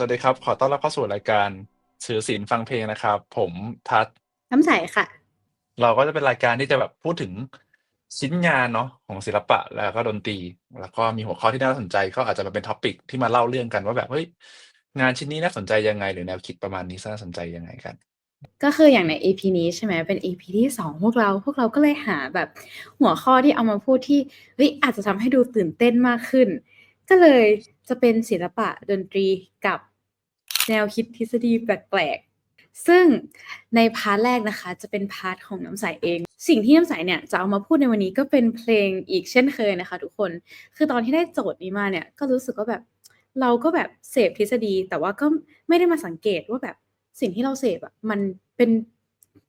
สวัสดีครับ ขอต้อนรับเข้าสู่รายการถือศีลฟังเพลงนะครับ ผมทัศน์น้ำใสค่ะ เราก็จะเป็นรายการที่จะแบบพูดถึงชิ้นงานเนาะของศิลปะแล้วก็ดนตรี แล้วก็มีหัวข้อที่น่าสนใจก็อาจจะมาเป็นท็อปิกที่มาเล่าเรื่องกันว่าแบบเฮ้ยงานชิ้นนี้น่าสนใจยังไง หรือแนวคิดประมาณนี้น่าสนใจยังไงกัน ก็คืออย่างใน EP นี้ใช่ไหมเป็น EP ที่สองพวกเราพวกเราก็เลยหาแบบ หัวข้อที่เอามาพูดที่เฮ้ยอาจจะทำให้ดูตื่นเต้นมากขึ้น ก็เลยจะเป็นศิลปะดนตรีกับ แนวคิดทฤษฎีแปลกๆ ซึ่งในพาร์ทแรกนะคะจะเป็นพาร์ทของน้ำใสเอง สิ่งที่น้ำใสเนี่ยจะเอามาพูดในวันนี้ก็เป็นเพลงอีกเช่นเคยนะคะ ทุกคน คือตอนที่ได้โจทย์นี้มาเนี่ยก็รู้สึกว่าแบบเราก็แบบเสพทฤษฎี แต่ว่าก็ไม่ได้มาสังเกตว่าแบบสิ่งที่เราเสพอะมันเป็น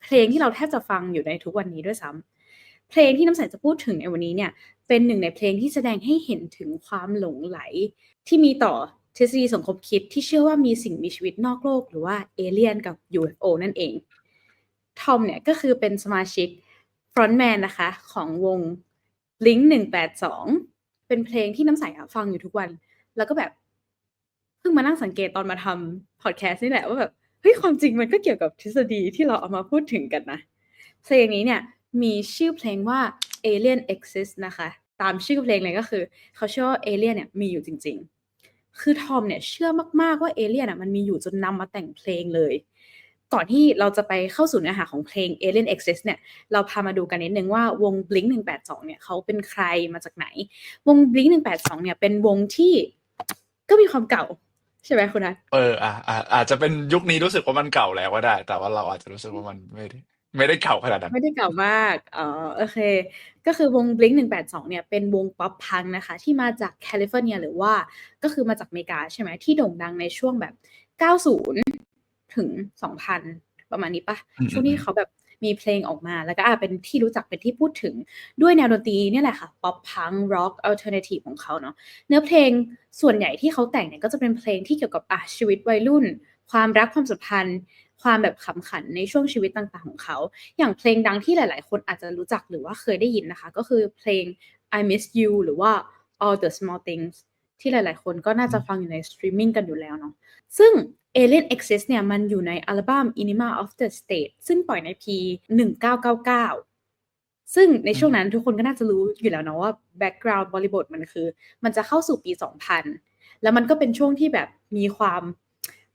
เพลงที่เราแทบจะฟังอยู่ในทุกวันนี้ด้วยซ้ำเพลงที่น้ำใสจะพูดถึงในวันนี้เนี่ยเป็นหนึ่งในเพลงที่แสดงให้เห็นถึงความหลงไหลที่มีต่อ ทฤษฎีสังคมคิดที่เชื่อว่ามีสิ่งมีชีวิตนอกโลก หรือว่าเอเลี่ยนกับ UFO นั่นเอง ทอมเนี่ยก็คือเป็นสมาชิกฟรอนต์แมนนะคะ ของวง Blink 182 เป็นเพลงที่น้ำใสฟังอยู่ทุกวัน แล้วก็แบบเพิ่งมานั่งสังเกตตอนมาทำพอดแคสต์นี่แหละว่าแบบเฮ้ยความจริงมันก็เกี่ยวกับทฤษฎีที่เราเอามาพูดถึงกันนะเพลงนี้เนี่ยมีชื่อเพลงว่า Alien Exist นะคะ ตามชื่อเพลงเลยก็คือ เขาเชื่อว่าเอเลี่ยนเนี่ยมีอยู่จริง ๆ คือทอมเนี่ยเชื่อมากๆว่าเอเลี่ยนอะมันมีอยู่จนนำมาแต่งเพลงเลย ก่อนที่เราจะไปเข้าสู่เนื้อหาของเพลง Alien Exist เนี่ย เราพามาดูกันนิดนึงว่าวง Blink 182 เนี่ยเขาเป็นใครมาจากไหน วง Blink 182 เนี่ยเป็นวงที่ก็มีความเก่าใช่ไหมคุณนัทเอออ่ออาจจะเป็นยุคนี้รู้สึกว่ามันเก่าแล้วก็ได้ แต่ว่าเราอาจจะรู้สึกว่ามันไม่ได้ ไม่ได้เก่าขนาดนั้นไม่ได้เก่ามากอ๋อโอเค ก็คือวง Blink 182 เนี่ย เป็นวงป๊อปพังนะคะ ที่มาจากแคลิฟอร์เนียหรือว่าก็คือมาจากอเมริกาใช่ไหมที่โด่งดังในช่วงแบบ 90 ถึง 2000 ประมาณนี้ปะอืมช่วงที่เขาแบบมีเพลงออกมาแล้วก็อาเป็นที่รู้จักเป็นที่พูดถึงด้วยแนวดนตรีเนี่ยแหละค่ะป๊อปพังร็อกอัลเทอร์เนทีฟของเขาเนาะเนื้อเพลงส่วนใหญ่ที่เขาแต่งเนี่ยก็จะเป็นเพลงที่เกี่ยวกับอะชีวิตวัยรุ่น ความรักความสัมพันธ์ ความแบบขำขันในช่วงชีวิตต่างๆของเขา อย่างเพลงดังที่หลาย ๆ คนอาจจะรู้จักหรือว่าเคยได้ยินนะคะ ก็คือเพลง I Miss You หรือว่า All the Small Things ที่หลาย ๆ คนก็น่าจะฟังอยู่ในสตรีมมิ่งกันอยู่แล้วเนาะซึ่ง Alien Exist เนี่ยมันอยู่ในอัลบั้ม Enigma of the State ซึ่งปล่อยในปี 1999 ซึ่งในช่วงนั้นทุกคนก็น่าจะรู้อยู่แล้วเนาะว่า background บริบทมันคือ มันจะเข้าสู่ปี 2000 แล้วมันก็เป็นช่วงที่แบบมีความ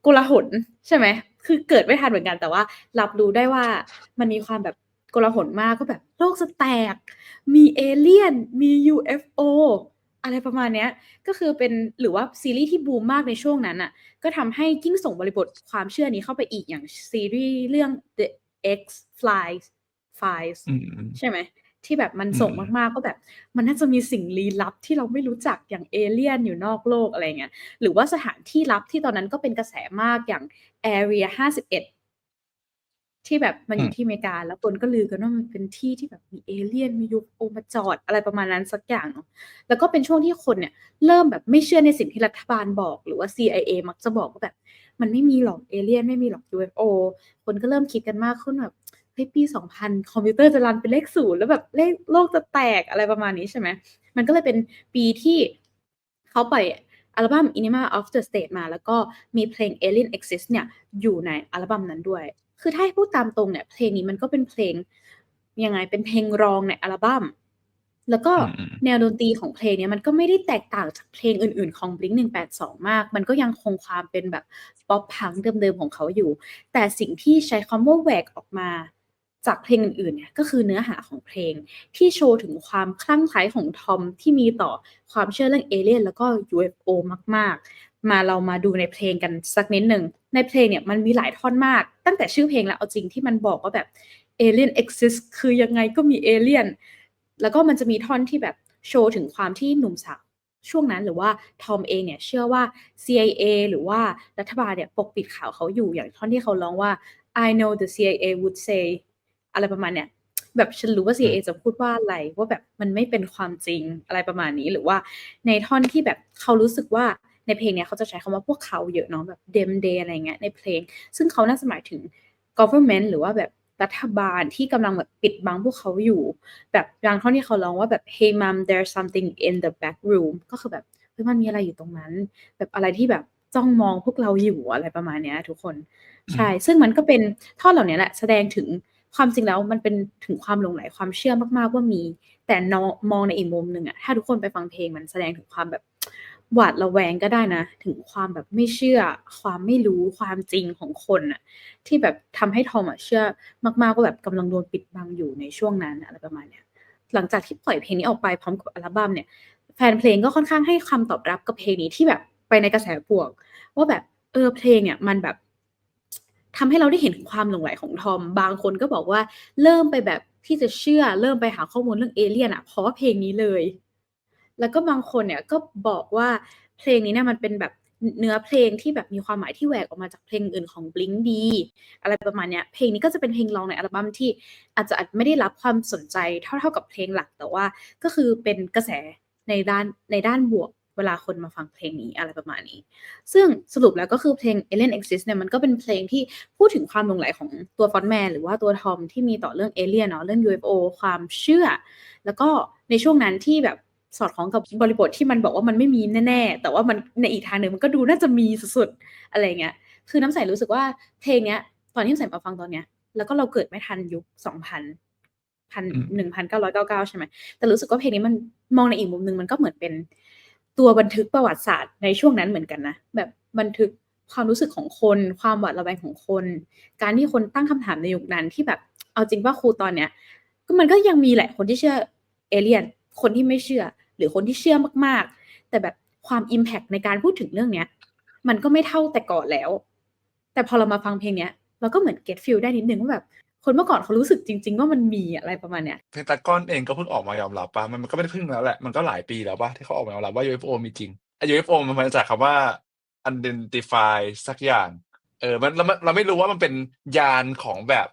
โกลาหลใช่ไหม คือเกิดไม่ทันเหมือนกันแต่ว่า รับรู้ได้ว่ามันมีความแบบโกลาหลมากก็แบบโลกจะแตก มีเอเลี่ยน มี UFO อะไรประมาณเนี้ย ก็คือเป็นหรือว่าซีรีส์ที่บูมมากในช่วงนั้นอะ ก็ทำให้ยิ่งส่งบริบทความเชื่อนี้เข้าไปอีกอย่างซีรีส์เรื่อง The X Files Files อืมอืมใช่ไหม ที่แบบมันส่งอืมมากๆ ก็แบบ มันน่าจะมีสิ่งลี้ลับที่เราไม่รู้จักอย่างเอเลี่ยนอยู่นอกโลกอะไรเงี้ยหรือว่าสถานที่ลับที่ตอนนั้นก็เป็นกระแสมากอย่าง Area 51 ที่แบบมันอยู่ที่อเมริกา แล้วคนก็ลือกันว่ามันเป็นที่ที่แบบมีเอเลี่ยนมียูโอมาจอดอะไรประมาณนั้นสักอย่างเนาะแล้วก็เป็นช่วงที่คนเนี่ย เริ่มแบบไม่เชื่อในสิ่งที่รัฐบาลบอก หรือว่า CIA มักจะบอกว่าแบบ มันไม่มีหรอกเอเลี่ยนไม่มีหรอก UFO คนก็เริ่มคิดกันมากขึ้นแบบ เฮ้ยปี 2000 คอมพิวเตอร์จะรันเป็นเลขศูนย์แล้วแบบเลขโลกจะแตกอะไรประมาณนี้ใช่ไหม มันก็เลยเป็นปีที่เขาปล่อยอัลบั้ม Enigma of the State มา แล้วก็มีเพลง Alien Exist เนี่ยอยู่ในอัลบั้มนั้นด้วย คือถ้าให้พูดตามตรงเนี่ยเพลงนี้มันก็เป็นเพลงยังไงเป็นเพลงรองในอัลบั้มแล้วก็แนวดนตรีของเพลงเนี้ยมันก็ไม่ได้แตกต่างจากเพลงอื่นๆของ Blink 182 มาก มันก็ยังคงความเป็นแบบป๊อปพังเดิมๆของเขาอยู่ แต่สิ่งที่ใช้คำว่าแหวกออกมา จากเพลงอื่นๆเนี่ยก็คือเนื้อหาของเพลงที่โชว์ถึงความคลั่งไคล้ของทอมที่มีต่อความเชื่อเรื่องเอเลี่ยนแล้วก็ UFO มากๆ มาเรามาดูในเพลงกันสักนิดหนึ่ง ในเพลงเนี่ยมันมีหลายท่อนมาก ตั้งแต่ชื่อเพลงแล้วเอาจริงที่มันบอกว่าแบบ Alien exist คือยังไงก็มีเอเลี่ยน แล้วก็มันจะมีท่อนที่แบบโชว์ถึงความที่หนุ่มสาวช่วงนั้นหรือว่าทอมเองเนี่ยเชื่อว่า CIA หรือว่ารัฐบาลเนี่ยปกปิดข่าวเขาอยู่อย่างท่อนที่เขาร้องว่า I know the CIA would say อะไรประมาณเนี้ยแบบฉันรู้ว่า CIA จะพูดว่าอะไรว่าแบบมันไม่เป็นความจริงอะไรประมาณนี้หรือว่าในท่อนที่แบบเขารู้สึกว่าในเพลงเนี้ยเขาจะใช้คำว่าพวกเขาเยอะเนาะแบบ them they อะไรเงี้ยในเพลง ซึ่งเขาน่าจะหมายถึง government หรือว่าแบบรัฐบาลที่กำลังแบบปิดบังพวกเขาอยู่ แบบบางท่อนที่เขาร้องว่าแบบ hey mom there's something in the back room ก็คือแบบเฮ้ยมันมีอะไรอยู่ตรงนั้น แบบอะไรที่แบบจ้องมองพวกเราอยู่อะไรประมาณเนี้ย ทุกคนใช่ซึ่งมันก็เป็นท่อนเหล่านี้แหละแสดงถึง ความจริงแล้วมันเป็นถึงความหลงใหลความเชื่อมากๆว่ามี แต่นอมองในอีกมุมหนึ่งอะถ้าทุกคนไปฟังเพลงมันแสดงถึงความแบบหวาดระแวงก็ได้นะ ถึงความแบบไม่เชื่อ ความไม่รู้ความจริงของคนน่ะที่แบบทำให้ทอมอะเชื่อมากๆว่าแบบกำลังโดนปิดบังอยู่ในช่วงนั้นอะไรประมาณเนี้ยหลังจากที่ปล่อยเพลงนี้ออกไปพร้อมกับอัลบั้มเนี่ย แฟนเพลงก็ค่อนข้างให้คำตอบรับกับเพลงนี้ที่แบบไปในกระแสบวก ว่าแบบเออเพลงเนี่ยมันแบบ ทำให้เราได้เห็นความหลงใหลของทอม บางคนก็บอกว่าเริ่มไปแบบที่จะเชื่อเริ่มไปหาข้อมูลเรื่องเอเลี่ยนอะเพราะเพลงนี้เลย แล้วก็บางคนเนี่ยก็บอกว่าเพลงนี้เนี่ยมันเป็นแบบเนื้อเพลงที่แบบมีความหมายที่แหวกออกมาจากเพลงอื่นของ Blink ดี อะไรประมาณเนี้ยเพลงนี้ก็จะเป็นเพลงรองในอัลบั้มที่อาจจะไม่ได้รับความสนใจเท่าๆกับเพลงหลัก แต่ว่าก็คือเป็นกระแสในด้านในด้านบวก เวลาคนมาฟังเพลงนี้อะไรประมาณนี้ ซึ่งสรุปแล้วก็คือเพลง Alien Exist เนี่ยมันก็เป็นเพลงที่พูดถึงความหลงใหลของตัวฟรอนต์แมนหรือว่าตัวทอมที่มีต่อเรื่องเอเลี่ยนเนาะเรื่อง UFO ความเชื่อ แล้วก็ในช่วงนั้นที่แบบสอดคล้องกับบริบทที่มันบอกว่ามันไม่มีแน่ ๆ แต่ว่ามันในอีกทางหนึ่งมันก็ดูน่าจะมีสุดๆอะไรอย่างเงี้ย คือน้ำใสรู้สึกว่าเพลงเนี้ย ตอนที่น้ำใสมาฟังตอนเนี้ย แล้วก็เราเกิดไม่ทันยุค2000พันอืม1999ใช่ไหมแต่รู้สึกว่าเพลงนี้มันมองในอีกมุมหนึ่งมันก็เหมือนเป็น ตัวบันทึกประวัติศาสตร์ในช่วงนั้นเหมือนกันนะแบบบันทึกความรู้สึกของคน ความหวาดระแวงของคน การที่คนตั้งคำถามในยุคนั้นที่แบบเอาจริงเปล่าครูตอนเนี้ยก็มันก็ยังมีแหละคนที่เชื่อเอเลี่ยน คนที่ไม่เชื่อ หรือคนที่เชื่อมากๆ แต่แบบความอิมแพกในการพูดถึงเรื่องเนี้ย มันก็ไม่เท่าแต่ก่อนแล้ว แต่พอเรามาฟังเพลงเนี้ย เราก็เหมือน get feel ได้นิดนึงว่าแบบ คนเมื่อก่อนเขารู้สึกจริง ๆ ว่ามันมีอะไรประมาณเนี้ยเพนตากอนเองก็เพิ่งออกมายอมรับเปล่ามันมันก็ไม่ได้เพิ่งแล้วแหละมันก็หลายปีแล้วเปล่าที่เขาออกมายอมรับว่า UFO มีจริงไอ้ UFO มันมาจากคำว่า Unidentified สักอย่างเออมันเราไม่เราไม่รู้ว่ามันเป็นยานของแบบ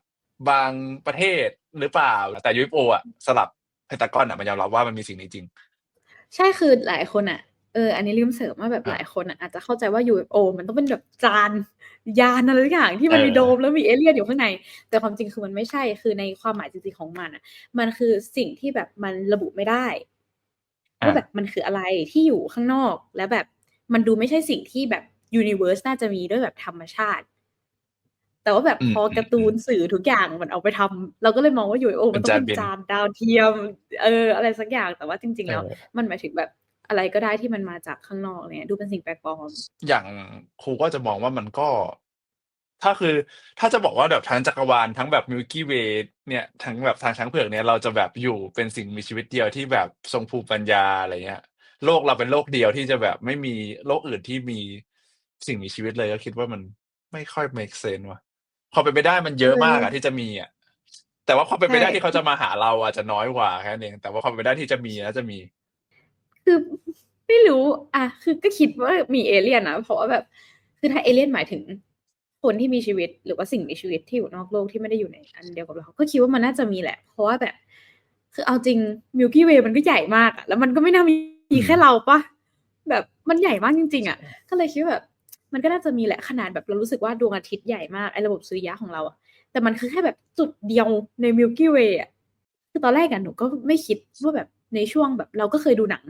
บางประเทศหรือเปล่า แต่ UFO อะสำหรับเพนตากอนน่ะมันยอมรับว่ามันมีสิ่งนี้จริง ใช่คือหลายคนน่ะ เออ อันนี้ลืมเสริมว่าแบบหอาลายคนน่ะอาจจะเข้าใจว่า UFO มันต้องเป็นแบบจานยานอะไรสักอย่างที่มันมีเออโดมแล้วมีเอเลี่ยนอยู่ข้างใน แต่ความจริงคือมันไม่ใช่ คือในความหมายจริงๆของมันน่ะ มันคือสิ่งที่แบบมันระบุไม่ได้อาว่าแบบมันคืออะไรที่อยู่ข้างนอกแล้วแบบมันดูไม่ใช่สิ่งที่แบบยูนิเวิร์สน่าจะมีด้วยแบบธรรมชาติ แต่ว่าแบบอืพอการ์ตูมนๆๆสื่อทุกอย่างมันเอาไปทำเราก็เลยมองว่า UFO เป็มันนต้องจาเป็นนบินจานดาวเทียม เออ อะไรสักอย่างแต่ว่าจริงๆเอแล้วอมันหมายถึงแบบ อะไรก็ได้ที่มันมาจากข้างนอกอะไรเงี้ยดูเป็นสิ่งแปลกปลอม อย่างครูก็จะมองว่ามันก็ ถ้าคือถ้าจะบอกว่าแบบทั้งจักรวาลทั้งแบบ Milky Way เนี่ยทั้งแบบทางช้างเผือกเนี่ยเราจะแบบอยู่เป็นสิ่งมีชีวิตเดียวที่แบบทรงภูมิปัญญาอะไรเงี้ยโลกเราเป็นโลกเดียวที่จะแบบไม่มีโลกอื่นที่มีสิ่งมีชีวิตเลยก็คิดว่ามันไม่ค่อยเมกเซนส์ว่ะความเป็นไปได้มันเยอะเออมากอะที่จะมีอะแต่ว่าความเป็นใช่ไปได้ที่เขาจะมาหาเราอาจจะน้อยกว่าแค่นั้นเองแต่ว่าความเป็นไปได้ที่จะมีน่าจะมี คือไม่รู้อะคือก็คิดว่ามีเอเลี่ยนนะเพราะว่าแบบ คือถ้าเอเลี่ยนหมายถึง คนที่มีชีวิตหรือว่าสิ่งมีชีวิตที่อยู่นอกโลกที่ไม่ได้อยู่ในอันเดียวกับเราก็คิดว่ามันน่าจะมีแหละ เพราะว่าแบบ คือเอาจริง Milky Way มันก็ใหญ่มากอะแล้วมันก็ไม่น่ามีอืมแค่เราเปล่า?แบบมันใหญ่มากจริง ๆอะใช่ก็เลยคิดว่าแบบมันก็น่าจะมีแหละขนาดแบบเรารู้สึกว่าดวงอาทิตย์ใหญ่มากไอ้ระบบสุริยะของเราอะแต่มันคือแค่แบบจุดเดียวใน Milky Way อะคือตอนแรกอะหนูก็ไม่คิดว่าแบบในช่วงแบบเราก็เคยดูหนัง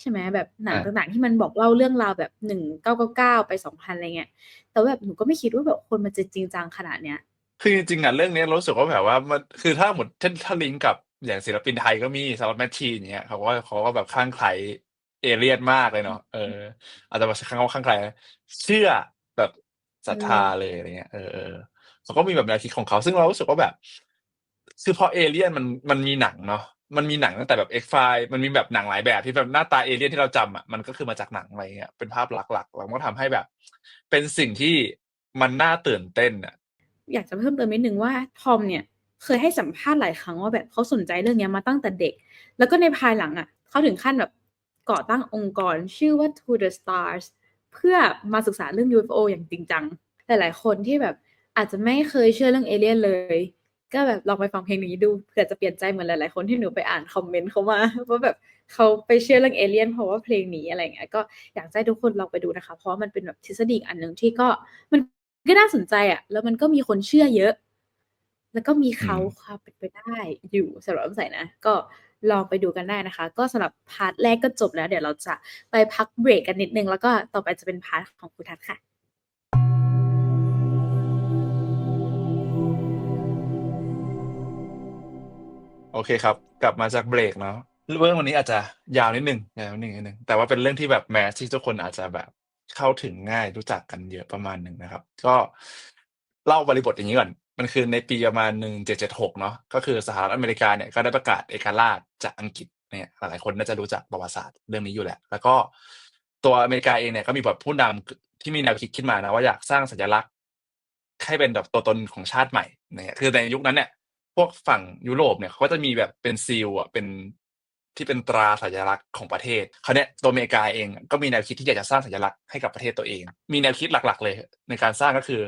ใช่ไหมแบบหนังอาต่างๆที่มันบอกเล่าเรื่องราวแบบ1999ไป2000อะไรเงี้ยแต่ว่าแบบหนูก็ไม่คิดว่าแบบคนมันจะจริงจังขนาดเนี้ยคือจริงๆอะเรื่องเนี้ยเรารู้สึกว่าแบบว่ามันคือถ้าหมดถ้าถ้าลิงก์กับอย่างศิลปินไทยก็มี Slot Machine อย่างเงี้ยเขาก็เขาก็แบบคลั่งไคล้เอเลี่ยนมากเลยเนาะเออ อาจจะมาใช้คำว่าคลั่งไคล้เชื่อแบบศรัทธาเออเลยอะไรเงี้ยเออๆเขาก็มีแบบแนวคิดของเขาซึ่งเรารู้สึกว่าแบบ คือพอเอเลี่ยนมันมันมีหนังเนาะ มันมีหนังตั้งแต่แบบ X-Files มันมีแบบหนังหลายแบบที่แบบหน้าตาเอเลี่ยนที่เราจำอะมันก็คือมาจากหนังอะไรเงี้ยเป็นภาพหลักๆแล้วมันก็ทำให้แบบ เป็นสิ่งที่มันน่าตื่นเต้นอะ อยากจะเพิ่มเติมนิดนึงว่าทอมเนี่ยเคยให้สัมภาษณ์หลายครั้งว่าแบบเขาสนใจเรื่องเนี้ยมาตั้งแต่เด็ก แล้วก็ในภายหลังอะเขาถึงขั้นแบบก่อตั้งองค์กรชื่อว่า To the Stars เพื่อมาศึกษาเรื่อง UFO อย่างจริงจัง หลายๆคนที่แบบอาจจะไม่เคยเชื่อเรื่องเอเลี่ยนเลย ก็แบบลองไปฟังเพลงนี้ดูเผื่อจะเปลี่ยนใจเหมือนหลาย ๆ คนที่หนูไปอ่านคอมเมนต์เขามาว่าแบบเขาไปเชื่อเรื่องเอเลี่ยนเพราะว่าเพลงนี้อะไรอย่างเงี้ยก็อยากจะให้ทุกคนลองไปดูนะคะ เพราะว่ามันเป็นแบบทฤษฎีอีกอันหนึ่งที่ก็มันก็น่าสนใจอะแล้วมันก็มีคนเชื่อเยอะ แล้วก็มีอืเขามความเป็นไปได้อยู่สำหรับน้ำใสนะก็ลองไปดูกันได้นะคะ ก็สำหรับพาร์ทแรกก็จบแล้ว เดี๋ยวเราจะไปพักเบรกกันนิดนึง แล้วก็ต่อไปจะเป็นพาร์ทของครูทัศน์ค่ะ โอเคครับ กลับมาจากเบรกเนาะเรื่องวันนี้อาจจะยาวนิดนึงยาวนิดนึงนิดนึงแต่ว่าเป็นเรื่องที่แบบแมสที่ทุกคนอาจจะแบบเข้าถึงง่ายรู้จักกันเยอะประมาณหนึ่งนะครับ ก็เล่าบริบทอย่างนี้ก่อนมันคือในปีประมาณหนึ่งเจ็ดเจ็ดหกเนาะก็คือสหรัฐอเมริกาเนี่ยก็ได้ประกาศเอกราชจากอังกฤษเนี่ยหลายคนน่าจะรู้จักประวัติศาสตร์เรื่องนี้อยู่แหละ แล้วก็ตัวอเมริกาเองเนี่ยก็มีแบบผู้นำที่มีแนวคิดขึ้นมานะว่าอยากสร้างสัญลักษณ์ให้เป็นแบบตัวตนของชาติใหม่เนี่ยคือในยุคนั้นเนี่ย พวกฝั่งยุโรปเนี่ยเขาก็จะมีแบบเป็นซีลอะเป็นที่เป็นตราสัญลักษณ์ของประเทศเขาเนี่ยตัวอเมริกาเองก็มีแนวคิดที่อยากจะสร้างสัญลักษณ์ให้กับประเทศตัวเอง มีแนวคิดหลัก ๆ เลย ในการสร้างก็คือ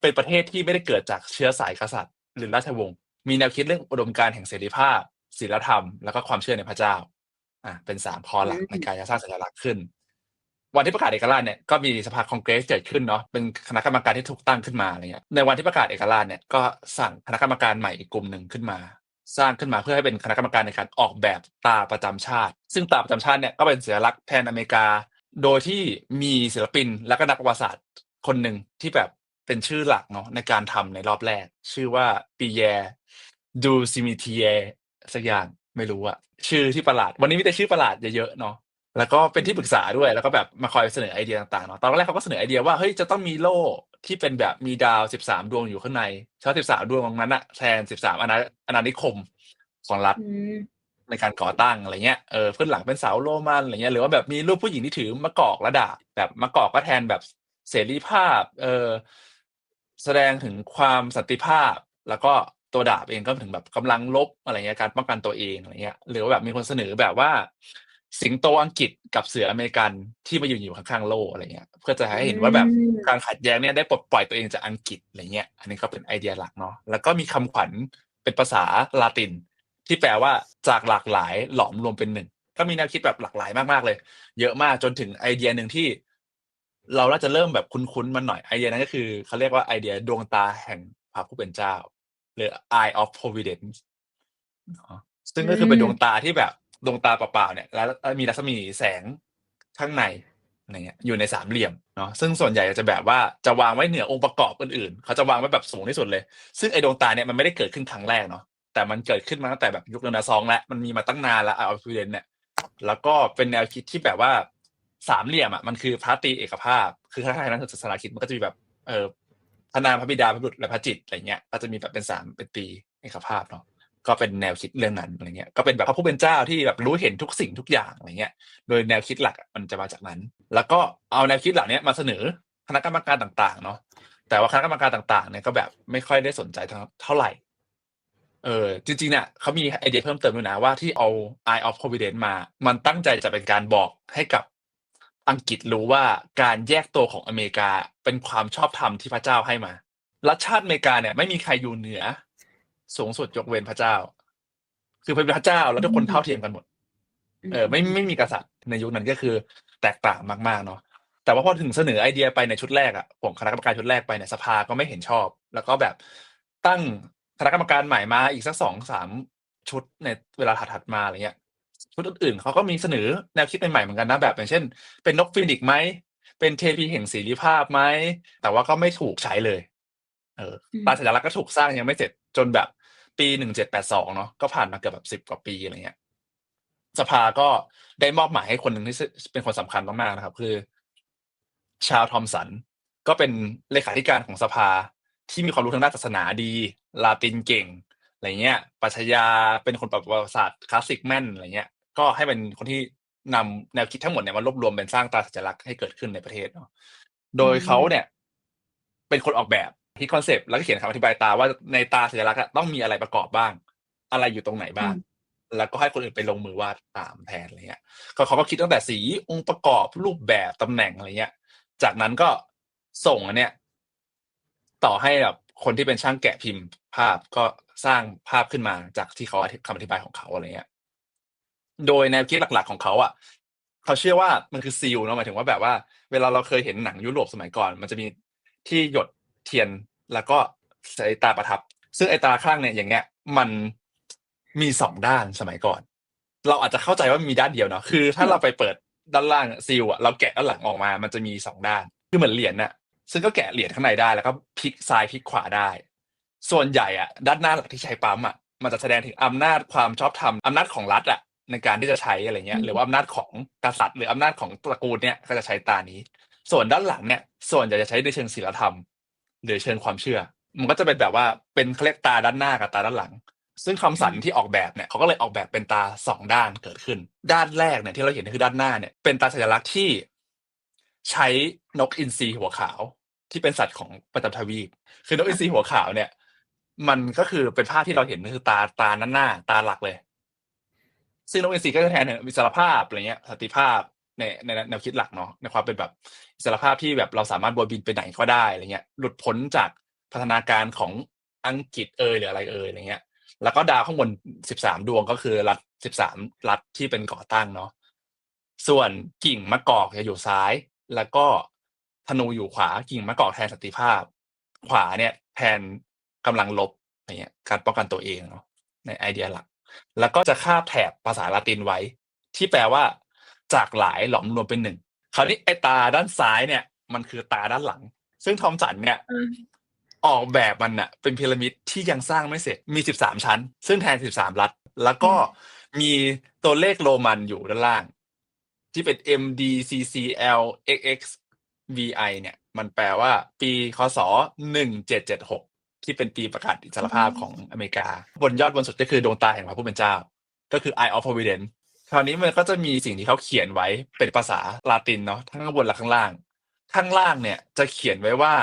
เป็นประเทศที่ไม่ได้เกิดจากเชื้อสายกษัตริย์ หรือราชวงศ์มีแนวคิดเรื่องอุดมการณ์แห่งเสรีภาพศีลธรรม แล้วก็ความเชื่อในพระเจ้าอะเป็นสามคอหลักในการจะสร้างสัญลักษณ์ขึ้น วันที่ประกาศเอกราชเนี่ยก็มีสภาคองเกรสเกิดขึ้นเนาะเป็นคณะกรรมการที่ถูกตั้งขึ้นมาอะไรเงี้ยในวันที่ประกาศเอกราชเนี่ยก็สั่งคณะกรรมการใหม่อีกกลุ่มหนึ่งขึ้นมา สร้างขึ้นมาเพื่อให้เป็นคณะกรรมการในการออกแบบตาประจำชาติ ซึ่งตาประจำชาติเนี่ยก็เป็นสัญลักษณ์แทนอเมริกา โดยที่มีศิลปินและก็นักประวัติศาสตร์คนหนึ่งที่แบบเป็นชื่อหลักเนาะในการทำในรอบแรก ชื่อว่าปีแยดูซิมิเทียสักอย่างไม่รู้อะชื่อที่ประหลาด วันนี้มีแต่ชื่อประหลาดเยอะๆเนาะ แล้วก็เป็นที่ปรึกษาด้วยแล้วก็แบบมาคอยเสนอไอเดียต่างๆเนาะตอนแรกเขาก็เสนอไอเดียว่าเฮ้ยจะต้องมีโล่ที่เป็นแบบมีดาว13ดวงอยู่ข้างในชา13ดวงตรงนั้นอะแทน13อาณาอาณานิคมของรัฐอืมในการก่อตั้งอะไรเงี้ยเออเพื่อนหลังเป็นเสาโรมันอะไรเงี้ยหรือว่าแบบมีรูปผู้หญิงที่ถือมะกอกและดาบแบบมะกอกก็แทนแบบเสรีภาพ เออแสดงถึงความสันติภาพ แล้วก็ตัวดาบเองก็ถึงแบบกำลังลบอะไรเงี้ยการป้องกันตัวเองอะไรเงี้ย หรือว่าแบบมีคนเสนอแบบว่า สิงโตอังกฤษกับเสืออเมริกันที่มาอยู่อยู่ข้างๆโลกอะไรเงี้ย เพื่อจะให้เห็นว่าแบบอืมการขัดแย้งเนี่ยได้ปลดปล่อยตัวเองจากอังกฤษอะไรเงี้ย อันนี้ก็เป็นไอเดียหลักเนาะแล้วก็มีคำขวัญเป็นภาษาลาติน ที่แปลว่าจากหลากหลายหลอมรวมเป็นหนึ่ง ก็มีแนวคิดแบบหลากหลายมากๆเลย เยอะมากจนถึงไอเดียหนึ่งที่ เราน่าจะเริ่มแบบคุ้นๆมันหน่อยไอเดียนั้นก็คือเขาเรียกว่าไอเดียดวงตาแห่งพระผู้เป็นเจ้าหรือ Eye of Providence เนาะซึ่งก็คือเป็นอืมดวงตาที่แบบ ดวงตาเปล่าๆเนี่ยแล้วมีรัศมีแสงข้างในอะไรเงี้ยอยู่ในสามเหลี่ยมเนาะซึ่งส่วนใหญ่จะแบบว่าจะวางไว้เหนือองค์ประกอบอื่นๆ เขาจะวางไว้แบบสูงที่สุดเลย ซึ่งไอ้ดวงตาเนี่ยมันไม่ได้เกิดขึ้นครั้งแรกเนาะแต่มันเกิดขึ้นมาตั้งแต่แบบยุคเรเนซองแล้วมันมีมาตั้งนานแล้ว Eye of Providence เนี่ยแล้วก็เป็นแนวคิดที่แบบว่าสามเหลี่ยมอะมันคือพระตรีเอกภาพ คือถ้าใครนักศาสนาคิดมันก็จะมีแบบเออพระนามพระบิดาพระบุตรและพระจิตอะไรเงี้ยก็จะมีแบบเป็นสามเป็นตรีเอกภาพเนาะ ก็เป็นแนวคิดเรื่องนั้นอะไรเงี้ยก็เป็นแบบพระผู้เป็นเจ้าที่แบบรู้เห็นทุกสิ่งทุกอย่างอะไรเงี้ย โดยแนวคิดหลักมันจะมาจากนั้น แล้วก็เอาแนวคิดเหล่านี้มาเสนอคณะกรรมการต่างๆ เนาะแต่ว่าคณะกรรมการต่างๆเนี่ยก็แบบไม่ค่อยได้สนใจเท่าเท่าไหร่เออจริงๆเนี่ยเขามีไอเดียเพิ่มเติมด้วยนะว่าที่เอา Eye of Providence มา มันตั้งใจจะเป็นการบอกให้กับอังกฤษรู้ว่าการแยกตัวของอเมริกาเป็นความชอบธรรมที่พระเจ้าให้มารัฐชาติอเมริกาเนี่ยไม่มีใครอยู่เหนือ สูงสุดยกเว้นพระเจ้า คือเป็นพระเจ้าแล้วทุกคนเท่าเทียมกันหมด เออ ไม่ไม่มีกษัตริย์ในยุคนั้นก็คือแตกต่างมากๆเนาะแต่ว่าพอถึงเสนอไอเดียไปในชุดแรกอะของคณะกรรมการชุดแรกไปเนี่ยสภาก็ไม่เห็นชอบ แล้วก็แบบตั้งคณะกรรมการใหม่มาอีกสักสองสามชุดในเวลาถัดๆมาอะไรเงี้ยชุดอื่นๆเขาก็มีเสนอแนวคิดใหม่ๆเหมือนกันนะแบบอย่างเช่น เป็นนกฟินิกซ์ไหมเป็นเทพีแห่งศิริภาพไหมแต่ว่าก็ไม่ถูกใช้เลย เอออืมตราสัญลักษณ์ก็ถูกสร้างยังไม่เสร็จจนแบบ ปีหนึ่งเจ็ดแปดสองเนาะก็ผ่านมาเกือบแบบสิบกว่าปีอะไรเงี้ยสภาก็ได้มอบหมายให้คนหนึ่งที่เป็นคนสำคัญมากๆนะครับ คือ ชาวทอมสัน ก็เป็นเลขาธิการของสภาที่มีความรู้ทางด้านศาสนาดีลาตินเก่งอะไรเงี้ยปัชญาเป็นคนประวัติศาสตร์คลาสสิกแม่นอะไรเงี้ย ก็ให้เป็นคนที่นำแนวคิดทั้งหมดเนี่ยมารวบรวมเป็นสร้างตราสัญลักษณ์ให้เกิดขึ้นในประเทศเนาะโดยเขาเนี่ย เป็นคนออกแบบ ที่คอนเซปต์แล้วก็เขียนคำอธิบายตาว่าในตาสัญลักษณ์อะต้องมีอะไรประกอบบ้าง อะไรอยู่ตรงไหนบ้าง แล้วก็ให้คนอื่นไปลงมือวาดตามแทนอะไรเงี้ยก็เขาก็คิดตั้งแต่สีองค์ประกอบรูปแบบตำแหน่งอะไรเงี้ย จากนั้นก็ส่งอันเนี้ยต่อให้แบบคนที่เป็นช่างแกะพิมพ์ภาพก็สร้างภาพขึ้นมาจากที่เขาอธิคำอธิบายของเขาอะไรเงี้ย โดยแนวคิดหลัก ๆ ของเขาอะเขาเชื่อว่ามันคือซีลเนาะหมายถึงว่าแบบว่า เวลาเราเคยเห็นหนังยุโรปสมัยก่อน มันจะมีที่หยด เทียนแล้วก็ใส่ตาประทับ ซึ่งไอตาข้างเนี่ยอย่างเงี้ย มันมีสองด้านสมัยก่อน เราอาจจะเข้าใจว่ามีด้านเดียวเนาะคือ ถ้าเราไปเปิดด้านล่างซีลอะเราแกะด้านหลังออกมา มันจะมีสองด้าน คือเหมือนเหรียญน่ะ ซึ่งก็แกะเหรียญข้างในได้แล้วก็พลิกซ้ายพลิกขวาได้ ส่วนใหญ่อะด้านหน้าหลักที่ใช้ปั๊มอะมันจะแสดงถึงอำนาจความชอบธรรมอำนาจของรัฐอะในการที่จะใช้อะไรเงี้ย หรือว่าอำนาจของกษัตริย์หรืออำนาจของตระกูลเนี่ยก็จะใช้ตานี้ ส่วนด้านหลังเนี่ย ส่วนใหญ่จะใช้ในเชิงศีลธรรม หรือเชิงความเชื่อ มันก็จะเป็นแบบว่าเป็นเขาเรียกตาด้านหน้ากับตาด้านหลัง ซึ่งคำสันที่ออกแบบเนี่ยเขาก็เลยออกแบบเป็นตาสองด้านเกิดขึ้น ด้านแรกเนี่ยที่เราเห็นคือด้านหน้าเนี่ยเป็นตาสัญลักษณ์ที่ใช้นกอินทรีหัวขาวที่เป็นสัตว์ของประจำทวีป คือนกอินทรีหัวขาวเนี่ย มันก็คือเป็นภาพที่เราเห็นคือตาตาด้านหน้าตาหลักเลย ซึ่งนกอินทรีก็จะแทนถึงอิสรภาพอะไรเงี้ยสติภาพ ในในแนวคิดหลักเนาะในความเป็นแบบอิสรภาพที่แบบเราสามารถบนบินไปไหนก็ได้อะไรเงี้ย หลุดพ้นจากพัฒนาการของอังกฤษเอยหรืออะไรเอยอะไรเงี้ย แล้วก็ดาวข้างบนสิบสามดวงก็คือรัฐสิบสามรัฐที่เป็นก่อตั้งเนาะส่วนกิ่งมะกอกจะอยู่ซ้าย แล้วก็ธนูอยู่ขวากิ่งมะกอกแทนสันติภาพ ขวาเนี่ยแทนกำลังลบอะไรเงี้ยการป้องกันตัวเองเนาะในไอเดียหลัก แล้วก็จะคาบแถบภาษาละตินไว้ ที่แปลว่า จากหลายหลอมรวมเป็นหนึ่งคราวนี้ไอตาด้านซ้ายเนี่ย มันคือตาด้านหลัง ซึ่งทอมสันเนี่ยอืมออกแบบมันอะเป็นพีระมิดที่ยังสร้างไม่เสร็จมี13ชั้น ซึ่งแทน13รัฐ แล้วก็มีตัวเลขโรมันอยู่ด้านล่าง ที่เป็น M D C C L X X V I เนี่ย มันแปลว่าปีคศ1776ที่เป็นปีประกาศอิสรภาพของอเมริกา บนยอดบนสุดก็คือดวงตาแห่งพระผู้เป็นเจ้า ก็คือ Eye of Providence คราวนี้มันก็จะมีสิ่งที่เขาเขียนไว้เป็นภาษาลาตินเนาะทั้งข้างบนและข้างล่าง ข้างล่างเนี่ยจะเขียนไว้ว่า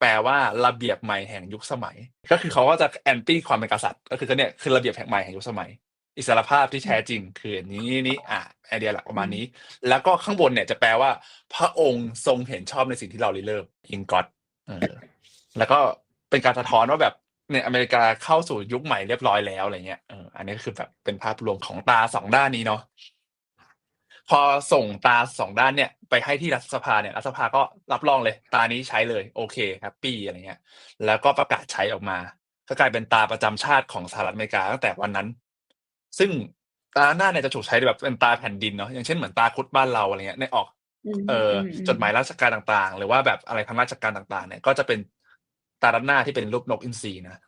แปลว่าระเบียบใหม่แห่งยุคสมัย ก็คือเขาก็จะแอนตี้ความเป็นกษัตริย์ ก็คือก็เนี่ยคือระเบียบแห่งใหม่แห่งยุคสมัย อิสรภาพที่แท้จริงคือนี้นี่อะไอเดียหลักประมาณนี้ แล้วก็ข้างบนเนี่ยจะแปลว่า พระองค์ทรงเห็นชอบในสิ่งที่เราริเริ่มอิงก็อดแล้วก็เป็นการสะท้อนว่าแบบ ในอเมริกาเข้าสู่ยุคใหม่เรียบร้อยแล้วอะไรเงี้ยเอออันนี้ก็คือแบบเป็นภาพรวมของตาสองด้านนี้เนาะพอส่งตาสองด้านเนี่ย ไปให้ที่รัฐสภาเนี่ยรัฐสภาก็รับรองเลย ตานี้ใช้เลย โอเคแฮปปี้อะไรเงี้ย แล้วก็ประกาศใช้ออกมา ก็กลายเป็นตาประจำชาติของสหรัฐอเมริกาตั้งแต่วันนั้น ซึ่งตาหน้าเนี่ยจะถูกใช้แบบเป็นตาแผ่นดินเนาะอย่างเช่นเหมือนตาคุดบ้านเราอะไรเงี้ยในออกมเอออมจดหมายราชการต่างๆ หรือว่าแบบอะไรทางราชการต่างๆ เนี่ยก็จะเป็น ตาด้านหน้าที่เป็นรูปนกอินทรีนะ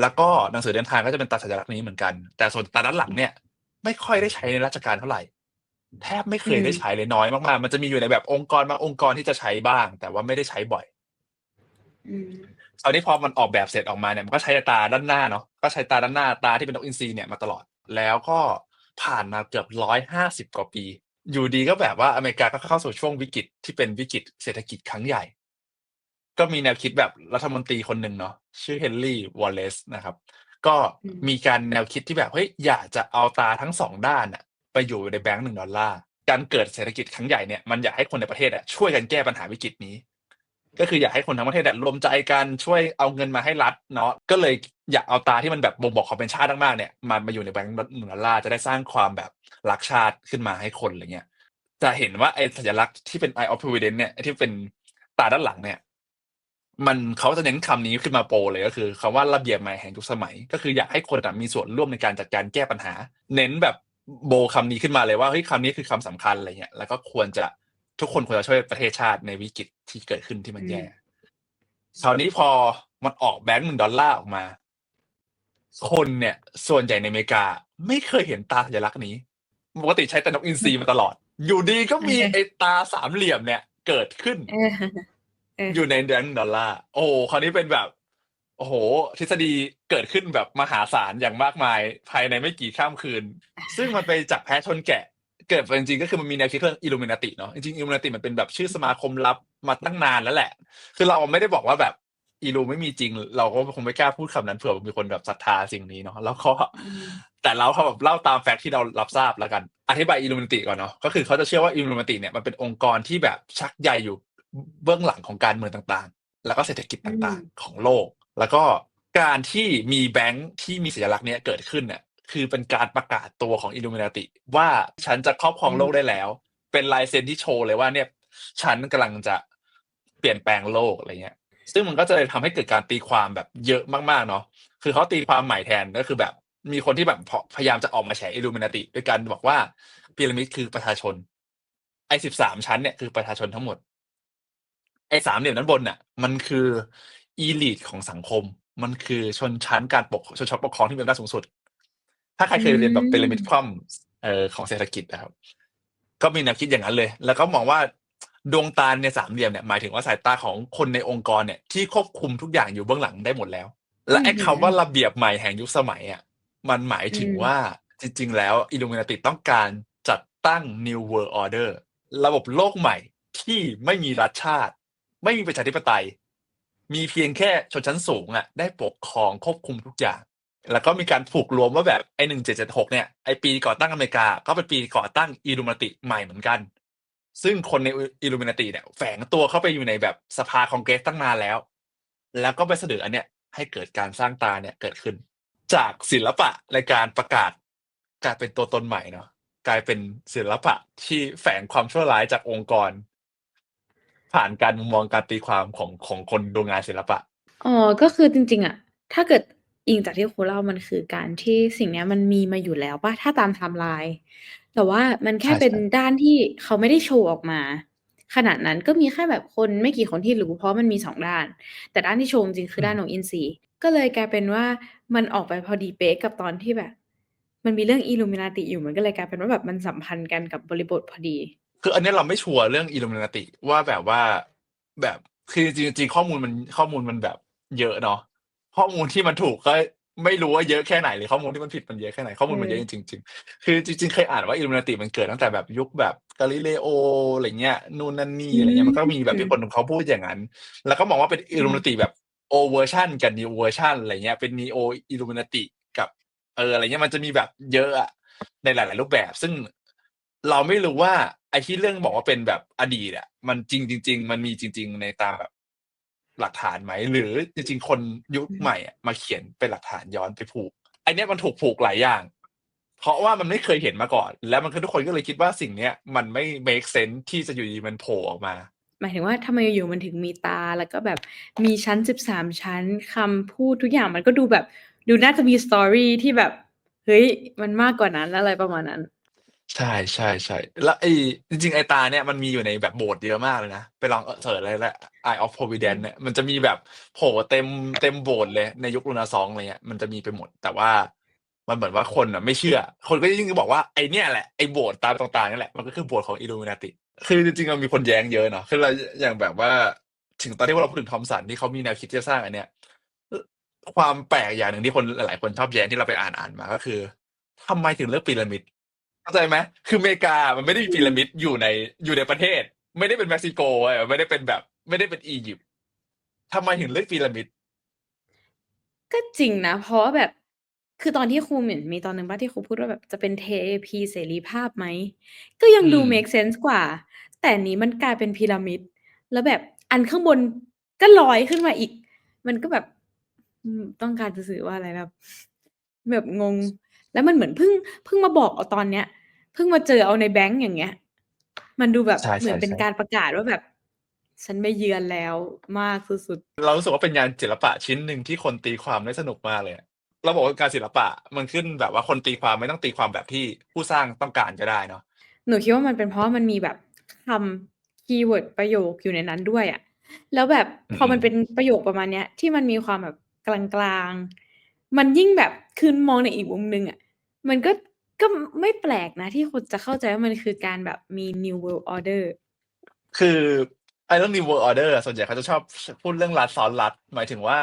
แล้วก็หนังสือเดินทางก็จะเป็นตาสัญลักษณ์นี้เหมือนกัน แต่ส่วนตาด้านหลังเนี่ยไม่ค่อยได้ใช้ในราชการเท่าไหร่ แทบไม่เคยได้ใช้เลยน้อยมากๆมันจะมีอยู่ในแบบองค์กรบางองค์กรที่จะใช้บ้าง แต่ว่าไม่ได้ใช้บ่อยอืมคราวนี้พอมันออกแบบเสร็จออกมาเนี่ยมันก็ใช้ตาด้านหน้าเนาะก็ใช้ตาด้านหน้าตาที่เป็นนกอินทรีเนี่ยมาตลอดแล้วก็ผ่านมาเกือบร้อยห้าสิบกว่าปี อยู่ดีก็แบบว่าอเมริกาก็เข้าสู่ช่วงวิกฤตที่เป็นวิกฤตเศรษฐกิจครั้งใหญ่ ก็มีแนวคิดแบบรัฐมนตรีคนหนึ่งเนาะชื่อเฮนรี่วอลเลซนะครับ ก็มีการแนวคิดที่แบบเฮ้ยอยากจะเอาตาทั้งสองด้านอะไปอยู่ในแบงก์หนึ่งดอลลาร์การเกิดเศรษฐกิจครั้งใหญ่เนี่ยมันอยากให้คนในประเทศอะช่วยกันแก้ปัญหาวิกฤตนี้ ก็คืออยากให้คนทั้งประเทศอะรวมใจกันช่วยเอาเงินมาให้รัฐเนาะก็เลยอยากเอาตาที่มันแบบบ่งบอกความเป็นชาติมากๆเนี่ยมามาอยู่ในแบงก์หนึ่งดอลลาร์จะได้สร้างความแบบรักชาติขึ้นมาให้คนอะไรเงี้ยจะเห็นว่าไอ้สัญลักษณ์ที่เป็น Eye of Providence เนี่ยไอ้ที่เป็นตาด้านหลังเนี่ย มันเขาจะเน้นคำนี้ขึ้นมาโปรเลยก็คือคำว่าระเบียบใหม่แห่งยุคสมัย ก็คืออยากให้คนอะมีส่วนร่วมในการจัดการแก้ปัญหา เน้นแบบโบคำนี้ขึ้นมาเลยว่าเฮ้ยคำนี้คือคำสำคัญอะไรเงี้ยแล้วก็ควรจะทุกคนควรจะช่วยประเทศชาติในวิกฤตที่เกิดขึ้นที่มันแย่คราวนี้พอมันออกแบงก์หนึ่งดอลลาร์ออกมา คนเนี่ย ส่วนใหญ่ในอเมริกา ไม่เคยเห็นตาสัญลักษณ์นี้ปกติใช้แต่นกอินทรีมาตลอด อยู่ดีก็มีไอ้ตาสามเหลี่ยมเนี่ย เกิดขึ้นเออเอออยู่ในแบงก์ดอลลาร์โอ้โหคราวนี้เป็นแบบ โอ้โห ทฤษฎีเกิดขึ้นแบบมหาศาลอย่างมากมาย ภายในไม่กี่ข้ามคืน ซึ่งมันไปจากแพ้ชนแกะ เกิดจริงๆก็คือมันมีแนวคิดเรื่องอิลูมินาติเนาะจริงๆอิลูมินาติมันเป็นแบบชื่อสมาคมลับมาตั้งนานแล้วแหละ คือเราไม่ได้บอกว่าแบบอิลูไม่มีจริง เราก็คงไม่กล้าพูดคำนั้นเผื่อมีคนแบบศรัทธาสิ่งนี้เนาะแล้วก็อืมแต่เราเขาแบบเล่าตามแฟกต์ที่เรารับทราบแล้วกัน อธิบายอิลูมินาติก่อนเนาะก็คือเขาจะเชื่อว่าอิลูมินาติเนี่ยมันเป็นองค์กรที่แบบชักใยอยู่ เบื้องหลังของการเมืองต่างๆ แล้วก็เศรษฐกิจต่างๆ ของโลก แล้วก็การที่มีแบงค์ที่มีสัญลักษณ์เนี้ยเกิดขึ้นเนี่ยคือเป็นการประกาศตัวของอิลูมินาติ ว่าฉันจะครอบครองโลกได้แล้ว เป็นลายเซ็นที่โชว์เลยว่าเนี่ย ฉันกำลังจะเปลี่ยนแปลงโลกอะไรเงี้ย ซึ่งมันก็จะเลยทำให้เกิดการตีความแบบเยอะมากๆเนาะคือเขาตีความใหม่แทนก็คือแบบมีคนที่แบบพพยายามจะออกมาแฉ Illuminati ด้วยการบอกว่าพีระมิดคือประชาชน ไอ้13ชั้นเนี่ยคือประชาชนทั้งหมด ไอ้สามเหลี่ยมด้านบนน่ะ มันคือ elite ของสังคม มันคือชนชั้นการปกชนชั้นปกครองที่มีอำนาจสูงสุด ถ้าใครเคยเรียนแบบพีระมิดคว่ำเอ่อของเศรษฐกิจนะครับ ก็มีแนวคิดอย่างนั้นเลย แล้วก็มองว่าดวงตาในสามเหลี่ยมเนี่ยหมายถึงว่าสายตาของคนในองค์กรเนี่ยที่ควบคุมทุกอย่างอยู่เบื้องหลังได้หมดแล้ว และไอ้อือฮึคำว่าระเบียบใหม่แห่งยุคสมัยอะมันหมายถึงอืมว่าจริง ๆ แล้วอิลูมินาติต้องการจัดตั้ง New World Order ระบบโลกใหม่ที่ไม่มีรัฐชาติ ไม่มีประชาธิปไตย มีเพียงแค่ชนชั้นสูงอะ ได้ปกครองควบคุมทุกอย่าง แล้วก็มีการผูกรวมว่าแบบไอ้หนึ่งเจ็ดเจ็ดหกเนี่ยไอ้ปีก่อตั้งอเมริกา ก็เป็นปีก่อตั้งอิลูมินาติใหม่เหมือนกัน ซึ่งคนในอิลูมินาติเนี่ยแฝงตัวเข้าไปอยู่ในแบบสภาคองเกรสตั้งนานแล้ว แล้วก็ไปเสนออันเนี้ยให้เกิดการสร้างตาเนี่ยเกิดขึ้น จากศิลปะในการประกาศกลายเป็นตัวตนใหม่เนาะกลายเป็นศิลปะที่แฝงความชั่วร้ายจากองค์กร ผ่านการมุมมองการตีความของของคนดูงานศิลปะอ๋อก็คือจริง ๆอะถ้าเกิดอิงจากที่ครูเล่ามันคือการที่สิ่งเนี้ยมันมีมาอยู่แล้วป่ะถ้าตามไทม์ไลน์แต่ว่ามันแค่ใช่เป็นใช่ด้านที่เขาไม่ได้โชว์ออกมา ขนาดนั้นก็มีแค่แบบคนไม่กี่คนที่รู้เพราะมันมี2ด้าน แต่ด้านที่โชว์จริงๆคืออืด้านมของอินทรีย์ก็เลยกลายเป็นว่ามันออกไปพอดีเป๊ะกับตอนที่แบบ มันมีเรื่อง Illuminati อยู่มันก็เลยกลายเป็นว่าแบบมันสัมพันธ์กันกับบริบทพอดี คืออันเนี้ยเราไม่ชัวร์เรื่องอิลูมินาติว่าแบบว่าแบบคือจริงๆข้อมูลมันข้อมูลมันแบบเยอะเนาะข้อมูลที่มันถูกก็ไม่รู้ว่าเยอะแค่ไหนหรือข้อมูลที่มันผิดมันเยอะแค่ไหนข้อมูลมันเยอะจริงๆจริงๆคือจริงๆเคยอ่านว่าอิลูมินาติมันเกิดตั้งแต่แบบยุคแบบกาลิเลโออะไรเงี้ยนู่นนั่นนี่อะไรเงี้ยมันก็มีแบบมีคนของเขาพูดอย่างนั้น แล้วก็มองว่าเป็นอิลูมินาติแบบโอเวอร์ชันกับนิวเวอร์ชันอะไรเงี้ยเป็นนีโออิลูมินาติกับเอออะไรเงี้ยมันจะมีแบบเยอะอะในหลาย ๆ รูปแบบ ซึ่งเราไม่รู้ว่า ไอที่เรื่องบอกว่าเป็นแบบอดีตอะมันจริงจริง ๆ มันมีจริง ๆ ในตามแบบหลักฐานไหม หรือจริง ๆ คนยุคใหม่อะมาเขียนเป็นหลักฐานย้อนไปผูกไอเนี้ยมันถูกผูกหลายอย่าง เพราะว่ามันไม่เคยเห็นมาก่อน แล้วมันทุกคนก็เลยคิดว่าสิ่งเนี้ย มันไม่ make sense ที่จะอยู่ดีมันโผล่ออกมาหมายถึงว่าทำไมอยู่มันถึงมีตาแล้วก็แบบมีชั้น13ชั้นคำพูดทุกอย่างมันก็ดูแบบ ดูน่าจะมี story ที่แบบ เฮ้ย มันมากกว่านั้นอะไรประมาณนั้น ใช่ ใช่ ใช่ แล้วไอ้ จริง ๆ ไอ้ตาเนี่ยมันมีอยู่ในแบบโบสถ์เยอะมากเลยนะ ไปลองเสิร์ชอะไรแล้ว Eye of อื Providence มเนี่ยมันจะมีแบบโผล่เต็มเต็มโบสถ์เลย ในยุคลูนาซองอะไรเงี้ยมันจะมีไปหมด แต่ว่ามันเหมือนว่าคนอะไม่เชื่อ คนก็ยิ่งบอกว่าไอเนี่ยแหละ ไอโบสถ์ตาต่างๆนี่แหละมันก็คือโบสถ์ของอิลูมินาติ คือจริงๆมันมีคนแย้งเยอะเนาะคือเราอย่างแบบว่า ถึงตอนที่เราพูดถึงทอมสันที่เขามีแนวคิดจะสร้างอันเนี้ยความแปลกอย่างหนึ่งที่คนหลายๆคนชอบแย้งที่เราไปอ่านอ่านมาก็คือทำไมถึงเลือกพีระมิด เข้าใจไหมคืออเมริกามันไม่ได้มีพีระมิดอยู่ในอยู่ในประเทศ ไม่ได้เป็นเม็กซิโกเว้ยไม่ได้เป็นแบบ ไม่ได้เป็นอียิปต์ทำไมถึงเลือกพีระมิด ก็จริงนะ เพราะว่าแบบ คือตอนที่ครูเหมือนมีตอนหนึ่งป่ะที่ครูพูดว่าแบบจะเป็นเทพีเสรีภาพไหม ก็ยังอืดู ม make sense กว่า แต่อันนี้มันกลายเป็นพีระมิด แล้วแบบอันข้างบนก็ลอยขึ้นมาอีก มันก็แบบอืมต้องการจะสื่อว่าอะไรแบบ แบบงง แล้วมันเหมือนเพิ่งเพิ่งมาบอกเอาตอนเนี้ยเพิ่งมาเจอเอาในแบงก์อย่างเงี้ย มันดูแบบใช่เหมืใช่อนเป็นใช่การประกาศว่าแบบ ฉันไม่เยือนแล้วมากสุดเรารู้สึกว่าเป็นงานศิลปะชิ้นหนึ่งที่คนตีความได้สนุกมากเลยอะเราบอกว่าการศิลปะมันขึ้นแบบว่าคนตีความไม่ต้องตีความแบบที่ผู้สร้างต้องการก็ได้เนาะๆหนูคิดว่ามันเป็นเพราะว่ามันมีแบบคำคีย์เวิร์ดประโยคอยู่ในนั้นด้วยอะแล้วแบบอืพอมันมเป็นประโยคประมาณเนี้ย ที่มันมีความแบบกลางๆมันยิ่งแบบคือมองในอีกมุมหนึ่งอะมันก็ ก็ไม่แปลกนะที่คนจะเข้าใจว่ามันคือการแบบมี New World Order คือไอ้เรื่อง New World Order อะส่วนใหญ่เขาจะชอบพูดเรื่องรัฐซ้อนรัฐหมายถึงว่า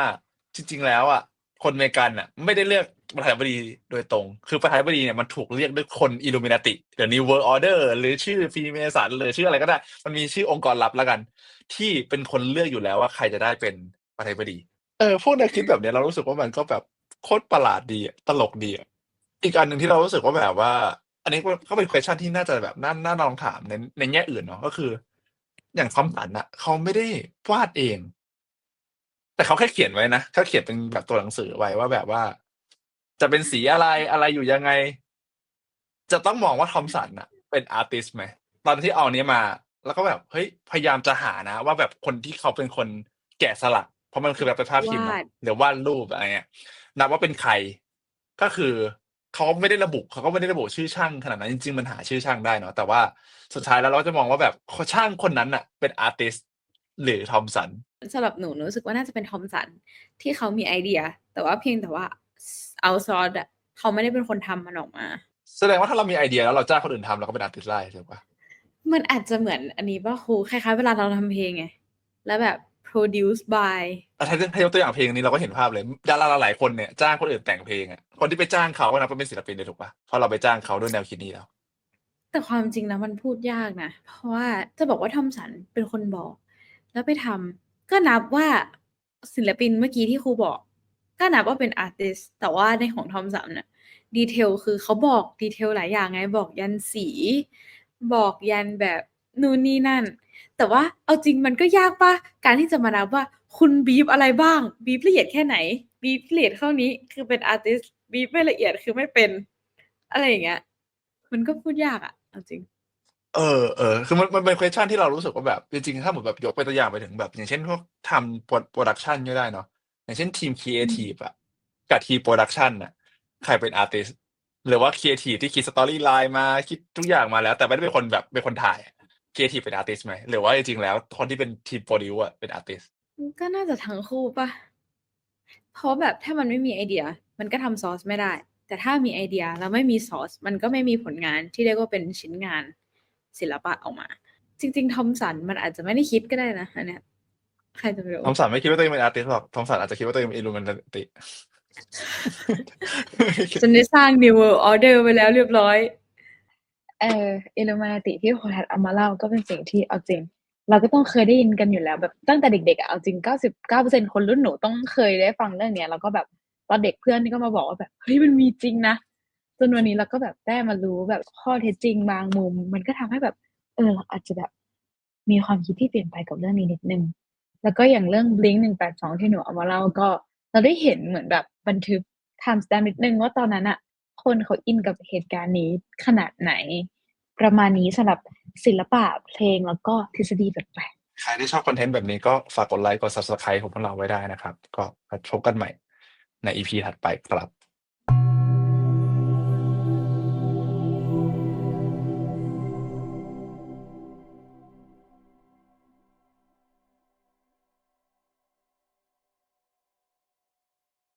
จริง ๆ แล้วอะคนอเมริกันอะ ไม่ได้เลือกประธานาธิบดีโดยตรง คือประธานาธิบดีเนี่ยมันถูกเรียกด้วยคนอิลูมินาติหรือ New World Order หรือชื่อฟรีเมสันหรือชื่ออะไรก็ได้ มันมีชื่อองค์กรลับแล้วกัน ที่เป็นคนเลือกอยู่แล้วว่าใครจะได้เป็นประธานาธิบดี เออพวกแนวคิดแบบเนี้ยเรารู้สึกว่ามันก็แบบโคตรประหลาดดีอะตลกดีอะ อีกอันหนึ่งที่เรารู้สึกว่าแบบว่า อันนี้ก็เป็น question ที่น่าจะแบบน่าน่าลองถามในในแง่อื่นเนาะก็คือ อย่างความฝันอะเขาไม่ได้วาดเอง แต่เขาแค่เขียนไว้นะเขาเขียนเป็นแบบตัวหนังสือไว้ว่าแบบว่า จะเป็นสีอะไรอะไรอยู่ยังไง จะต้องมองว่าทอมสันอะเป็นอาร์ติสไหมตอนที่เอาเนี้ยมา แล้วก็แบบเฮ้ยพยายามจะหานะ ว่าแบบคนที่เขาเป็นคนแกะสลัก เพราะมันคือแบบเป็นภาพพิมพ์วาเนาะดหรือวาดรูปอะไรเงี้ยนับว่าเป็นใครก็คือ เขาไม่ได้ระบุเขาก็ไม่ได้ระบุชื่อช่างขนาดนั้นจริงๆมันหาชื่อช่างได้เนาะแต่ว่าสุดท้ายแล้วเราก็จะมองว่าแบบช่างคนนั้นอะเป็นอาร์ติสหรือทอมสันสำหรับหนูหนูรู้สึกว่าน่าจะเป็นทอมสันที่เขามีไอเดีย แต่ว่าเพียงแต่ว่าเอาซอร์ดอะเขาไม่ได้เป็นคนทำมันออกมา แสดงว่าถ้าเรามีไอเดียแล้วเราจ้างคนอื่นทำเราก็เป็นอาร์ติสได้ถูกปะมันอาจจะเหมือนอันนี้ป่ะครูคล้ายๆเวลาเราทำเพลงไงแล้วแบบ produce by อะถ้าถ้ายกตัวอย่างเพลงนี้เราก็เห็นภาพเลยดาราหลายๆคนเนี่ยจ้างคนอื่นแต่งเพลงอะคนที่ไปจ้างเขาก็นับว่าเป็นศิลปินเลยถูกปะเพราะเราไปจ้างเขาด้วยแนวคิดนี้แล้ว แต่ความจริงแล้วมันพูดยากนะ เพราะว่าจะบอกว่าทอมสันเป็นคนบอก แล้วไปทำก็นับว่าศิลปินเมื่อกี้ที่ครูบอก ก็นับว่าเป็นอาร์ติสแต่ว่าในของทอมสันน่ะดีเทลคือเขาบอกดีเทลหลายอย่างไงบอกยันสี บอกยันแบบนู่นนี่นั่น แต่ว่าเอาจริงมันก็ยากปะการที่จะมานับว่าคุณบีบอะไรบ้าง บีบละเอียดแค่ไหน บีบละเอียดเท่านี้คือเป็นอาร์ติสบีบไม่ละเอียดคือไม่เป็น อะไรอย่างเงี้ย มันก็พูดยากอะเอาจริง เออเออคือมันมันเป็น question ที่เรารู้สึกว่าแบบจริงๆถ้าหมือนแบบยกไปตัวอย่างไปถึงแบบ อย่างเช่นพวกทำโปรดักชันก็ได้เนาะอย่างเช่นทีมครีเอทีฟอะกับทีมโปรดักชันอะใครเป็นอาร์ติสหรือว่าครีเอทีฟที่คิดสตอรี่ไลน์มาคิดทุกอย่างมาแล้ว แต่ไม่ได้เป็นคนแบบเป็นคนถ่าย ครีเอทีฟเป็นอาร์ติสไหมหรือว่าจริงๆแล้วคนที่เป็นทีมโปรดิวอะเป็นอาร์ติสก็น่าจะทั้งคู่ปะเพราะแบบถ้ามันไม่มีไอเดีย มันก็ทำซอสไม่ได้ แต่ถ้ามีไอเดียแล้วไม่มีซอส มันก็ไม่มีผลงานที่เรียกว่าเป็นชิ้นงานศิลปะออกมา จริง ๆทอมสันมันอาจจะไม่ได้คิดก็ได้นะอันเนี้ยใครจะไปรู้ทอมสันไม่คิดว่าตัวเองเป็นอาร์ติสหรอกทอมสันอาจจะคิดว่าตัวเองเป็นอิลูมินาติฉันได้สร้าง New World Order ไปแล้วเรียบร้อย เอออิลูมินาติที่โคแทดเอามาเล่าก็เป็นสิ่งที่เอาจริง เราก็ต้องเคยได้ยินกันอยู่แล้ว แบบตั้งแต่เด็กๆเอาจริงเก้าสิบเก้าเปอร์เซ็นคนรุ่นหนูต้องเคยได้ฟังเรื่องเนี้ยแล้วก็แบบตอนเด็กเพื่อนนี่ก็มาบอกว่าแบบเฮ้ยมันมีจริงนะจนวันนี้เราก็แบบได้มารู้แบบข้อเท็จจริงบางมุม มันก็ทำให้แบบ เออเราอาจจะแบบมีความคิดที่เปลี่ยนไปกับเรื่องนี้นิดนึง แล้วก็อย่างเรื่อง blink หนึ่งแปดสองที่หนูเอามาเล่าก็ เราได้เห็นเหมือนแบบบันทึก time stamp นิดนึงว่าตอนนั้นอะ คนเขาอินกับเหตุการณ์นี้ขนาดไหน ประมาณนี้สำหรับศิลปะเพลงแล้วก็ทฤษฎีแปลกๆใครที่ชอบคอนเทนต์แบบนี้ก็ฝากกดไลค์กด subscribe ของพวกเราไว้ได้นะครับ ก็มาพบกันใหม่ใน EP ถัดไปครับ